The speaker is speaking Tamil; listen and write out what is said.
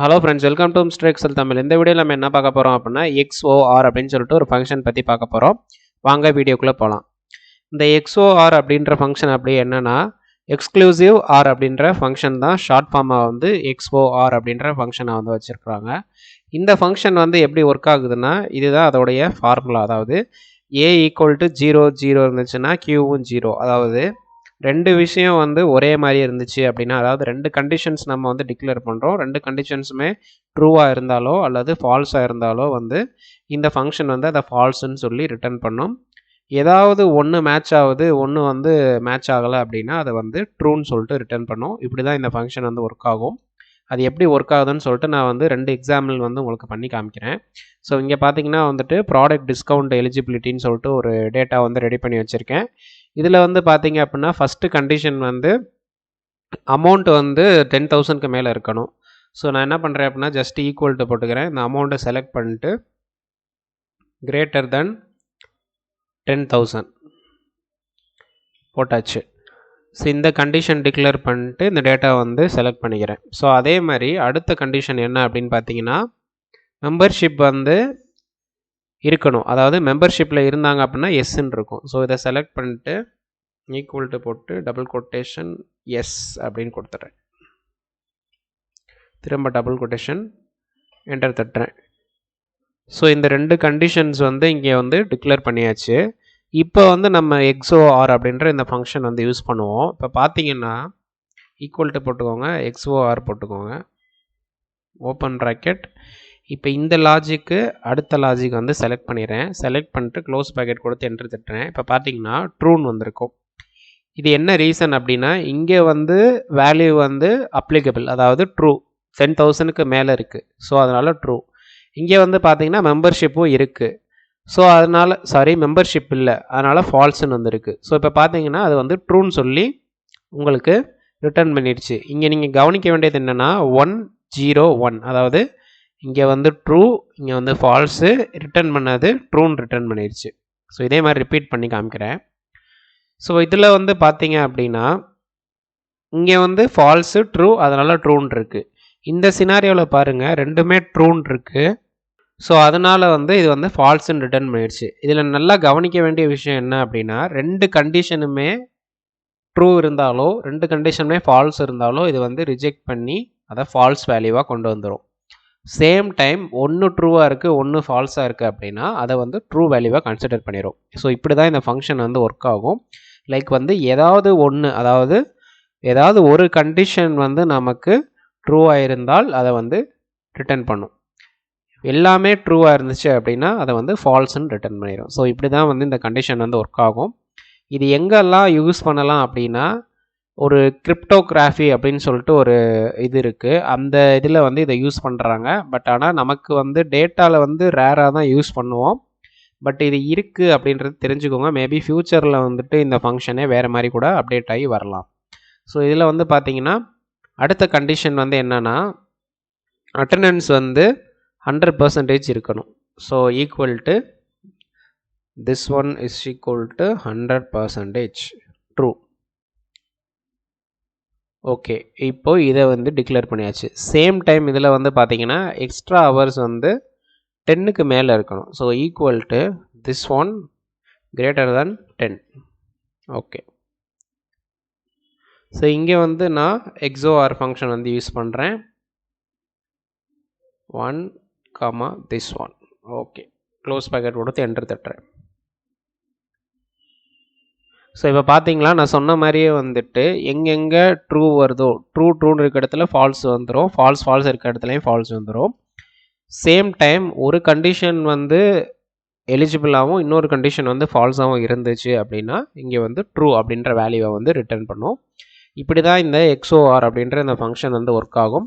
Hello friends welcome to mister Excel Tamil இந்த வீடியோவில் நம்ம என்ன பார்க்க போகிறோம் அப்படின்னா எக்ஸ்ஓஆர் அப்படின்னு சொல்லிட்டு ஒரு ஃபங்க்ஷன் பற்றி பார்க்க போகிறோம் வாங்க வீடியோக்குள்ளே போகலாம் இந்த எக்ஸ்ஓஆர் அப்படின்ற ஃபங்க்ஷன் அப்படி என்னன்னா எக்ஸ்க்ளூசிவ் ஆர் அப்படின்ற ஃபங்க்ஷன் தான் ஷார்ட் ஃபார்மாக வந்து XOR அப்படின்ற ஃபங்க்ஷனை வந்து வச்சுருக்குறாங்க. இந்த ஃபங்க்ஷன் வந்து எப்படி ஒர்க் ஆகுதுன்னா இதுதான் அதோடைய ஃபார்முலா அதாவது A equal to zero zero இருந்துச்சுன்னா கியூவும் ஜீரோ அதாவது ரெண்டு விஷயம் வந்து ஒரே மாதிரி இருந்துச்சு அப்படின்னா அதாவது ரெண்டு கண்டிஷன்ஸ் நம்ம வந்து டிக்ளேர் பண்ணுறோம் ரெண்டு கண்டிஷன்ஸுமே ட்ரூவாக இருந்தாலோ அல்லது ஃபால்ஸாக இருந்தாலோ வந்து இந்த ஃபங்க்ஷன் வந்து அதை ஃபால்ஸுன்னு சொல்லி ரிட்டர்ன் பண்ணும். ஏதாவது ஒன்று மேட்ச் ஆகுது ஒன்று வந்து மேட்ச் ஆகலை அப்படின்னா அதை வந்து ட்ரூன்னு சொல்லிட்டு ரிட்டர்ன் பண்ணும். இப்படி தான் இந்த ஃபங்க்ஷன் வந்து ஒர்க் ஆகும். அது எப்படி ஒர்க் ஆகுதுன்னு சொல்லிட்டு நான் வந்து ரெண்டு எக்ஸாம்பிள் வந்து உங்களுக்கு பண்ணி காமிக்கிறேன். ஸோ இங்கே பார்த்தீங்கன்னா வந்துட்டு ப்ராடக்ட் டிஸ்கவுண்ட் எலிஜிபிலிட்டின்னு சொல்லிட்டு ஒரு டேட்டா வந்து ரெடி பண்ணி வச்சுருக்கேன். இதில் வந்து பார்த்தீங்க அப்படின்னா ஃபஸ்ட்டு கண்டிஷன் வந்து அமௌண்ட் வந்து டென் தௌசண்ட்க்கு மேலே இருக்கணும். ஸோ நான் என்ன பண்ணுறேன் அப்படின்னா ஜஸ்ட் ஈக்குவல்ட்டு போட்டுக்கிறேன். இந்த அமௌண்ட்டை செலக்ட் பண்ணிட்டு கிரேட்டர் தென் டென் தௌசண்ட் போட்டாச்சு. ஸோ இந்த கண்டிஷன் டிக்ளேர் பண்ணிட்டு இந்த டேட்டா வந்து செலக்ட் பண்ணிக்கிறேன். ஸோ அதே மாதிரி அடுத்த கண்டிஷன் என்ன அப்படின்னு பார்த்தீங்கன்னா மெம்பர்ஷிப் வந்து இருக்கணும். அதாவது மெம்பர்ஷிப்பில் இருந்தாங்க அப்படின்னா எஸ்ன்னு இருக்கும். ஸோ இதை செலக்ட் பண்ணிட்டு ஈக்குவல்ட்டு போட்டு டபுள் கொட்டேஷன் எஸ் அப்படின்னு கொடுத்துட்றேன். திரும்ப டபுள் கொட்டேஷன் என்டர் தட்டுறேன். ஸோ இந்த ரெண்டு கண்டிஷன்ஸ் வந்து இங்கே வந்து டிக்ளேர் பண்ணியாச்சு. இப்போ வந்து நம்ம எக்ஸோ ஆர் அப்படின்ற இந்த ஃபங்க்ஷன் வந்து யூஸ் பண்ணுவோம். இப்போ பார்த்தீங்கன்னா ஈக்குவல்ட்டு போட்டுக்கோங்க எக்ஸோ ஆர் போட்டுக்கோங்க. ஓப்பன் ப்ராக்கெட் இப்போ இந்த லாஜிக்கு அடுத்த லாஜிக் வந்து செலக்ட் பண்ணிடுறேன். செலக்ட் பண்ணிட்டு க்ளோஸ் பேக்கெட் கொடுத்து என்ட்ரு தட்டுறேன். இப்போ பார்த்தீங்கன்னா ட்ரூன் வந்திருக்கும். இது என்ன ரீசன் அப்படின்னா இங்கே வந்து வேல்யூ வந்து அப்ளிகபிள் அதாவது ட்ரூ டென் தௌசண்ட்க்கு மேலே இருக்குது ஸோ அதனால் ட்ரூ இங்கே வந்து பார்த்தீங்கன்னா மெம்பர்ஷிப்பும் இருக்குது ஸோ அதனால் சாரி மெம்பர்ஷிப் இல்லை. அதனால் ஃபால்ஸ்ன்னு வந்துருக்கு. ஸோ இப்போ பார்த்தீங்கன்னா அது வந்து ட்ரூன்னு சொல்லி உங்களுக்கு ரிட்டர்ன் பண்ணிடுச்சு. இங்கே நீங்கள் கவனிக்க வேண்டியது என்னென்னா ஒன் ஜீரோ ஒன் அதாவது இங்கே வந்து ட்ரூ இங்கே வந்து ஃபால்ஸு ரிட்டர்ன் பண்ணது ட்ரூன்னு ரிட்டர்ன் பண்ணிடுச்சு ஸோ இதே மாதிரி ரிப்பீட் பண்ணி காமிக்கிறேன். ஸோ இதில் வந்து பார்த்தீங்க அப்படின்னா இங்கே வந்து ஃபால்ஸு ட்ரூ அதனால் ட்ரூன் இருக்குது இந்த சினாரியோவில் பாருங்கள் ரெண்டுமே ட்ரூன் இருக்குது ஸோ அதனால் வந்து இது வந்து ஃபால்ஸுன்னு ரிட்டர்ன் பண்ணிடுச்சு இதில் நல்லா கவனிக்க வேண்டிய விஷயம் என்ன அப்படின்னா ரெண்டு கண்டிஷனுமே ட்ரூ இருந்தாலோ ரெண்டு கண்டிஷனுமே ஃபால்ஸ் இருந்தாலோ இது வந்து ரிஜெக்ட் பண்ணி அதை ஃபால்ஸ் வேல்யூவாக கொண்டு வந்துடும் சேம் டைம் ஒன்று ட்ரூவாக இருக்குது ஒன்று ஃபால்ஸாக இருக்குது அப்படின்னா அதை வந்து ட்ரூ வேல்யூவாக கன்சிடர் பண்ணிடும் ஸோ இப்படி தான் இந்த ஃபங்க்ஷன் வந்து ஒர்க் ஆகும். லைக் வந்து ஏதாவது ஒன்று அதாவது ஏதாவது ஒரு கண்டிஷன் வந்து நமக்கு ட்ரூவாக இருந்தால் அதை வந்து ரிட்டர்ன் பண்ணும். எல்லாமே ட்ரூவாக இருந்துச்சு அப்படின்னா அதை வந்து ஃபால்ஸ்ன்னு ரிட்டர்ன் பண்ணிடும் ஸோ இப்படி தான் வந்து இந்த கண்டிஷன் வந்து ஒர்க் ஆகும். இது எங்கெல்லாம் யூஸ் பண்ணலாம் அப்படின்னா ஒரு கிரிப்டோகிராஃபி அப்படின்னு சொல்லிட்டு ஒரு இது இருக்குது அந்த இதில் வந்து இதை யூஸ் பண்ணுறாங்க பட் ஆனால் நமக்கு வந்து டேட்டாவில் வந்து ரேராக தான் யூஸ் பண்ணுவோம். பட் இது இருக்குது அப்படின்றது தெரிஞ்சுக்கோங்க. மேபி ஃப்யூச்சரில் வந்துட்டு இந்த ஃபங்க்ஷனே வேறு மாதிரி கூட அப்டேட் ஆகி வரலாம். ஸோ இதில் வந்து பார்த்தீங்கன்னா அடுத்த கண்டிஷன் வந்து என்னென்னா அட்டண்டன்ஸ் வந்து ஹண்ட்ரட் பர்சன்டேஜ் இருக்கணும். So equal to this one is equal to hundred percentage true okay இப்போ இதை வந்து டிக்ளேர் பண்ணியாச்சு. சேம் டைம் இதில் வந்து பார்த்தீங்கன்னா எக்ஸ்ட்ரா ஹவர்ஸ் வந்து டென்னுக்கு மேலே இருக்கணும். So equal to this one greater than ten okay so இங்கே வந்து நான் எக்ஸோஆர் ஃபங்க்ஷன் வந்து யூஸ் பண்ணுறேன் one comma this one okay close bracket கொடுத்து என்ட்ரு தட்டுறேன். ஸோ இப்போ பார்த்தீங்களா நான் சொன்ன மாதிரியே வந்துட்டு எங்கெங்கே ட்ரூ வருதோ ட்ரூ ட்ரூன்னு இருக்க இடத்துல ஃபால்ஸ் வந்துடும் ஃபால்ஸ் ஃபால்ஸ் இருக்க இடத்துலையும் ஃபால்ஸ் வந்துடும் சேம் டைம் ஒரு கண்டிஷன் வந்து எலிஜிபிளாகவும் இன்னொரு கண்டிஷன் வந்து ஃபால்ஸாகவும் இருந்துச்சு அப்படின்னா இங்கே வந்து ட்ரூ அப்படின்ற வேல்யூவை வந்து ரிட்டர்ன் பண்ணும். இப்படி தான் இந்த எக்ஸோஆர் அப்படின்ற இந்த ஃபங்க்ஷன் வந்து ஒர்க் ஆகும்.